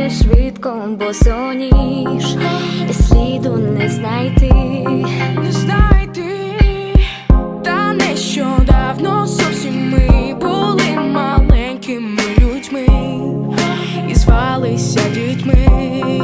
Бігає швидко, бо соніж і сліду не знайти, не знайти, та нещодавно зовсім ми були маленькими людьми і звалися дітьми.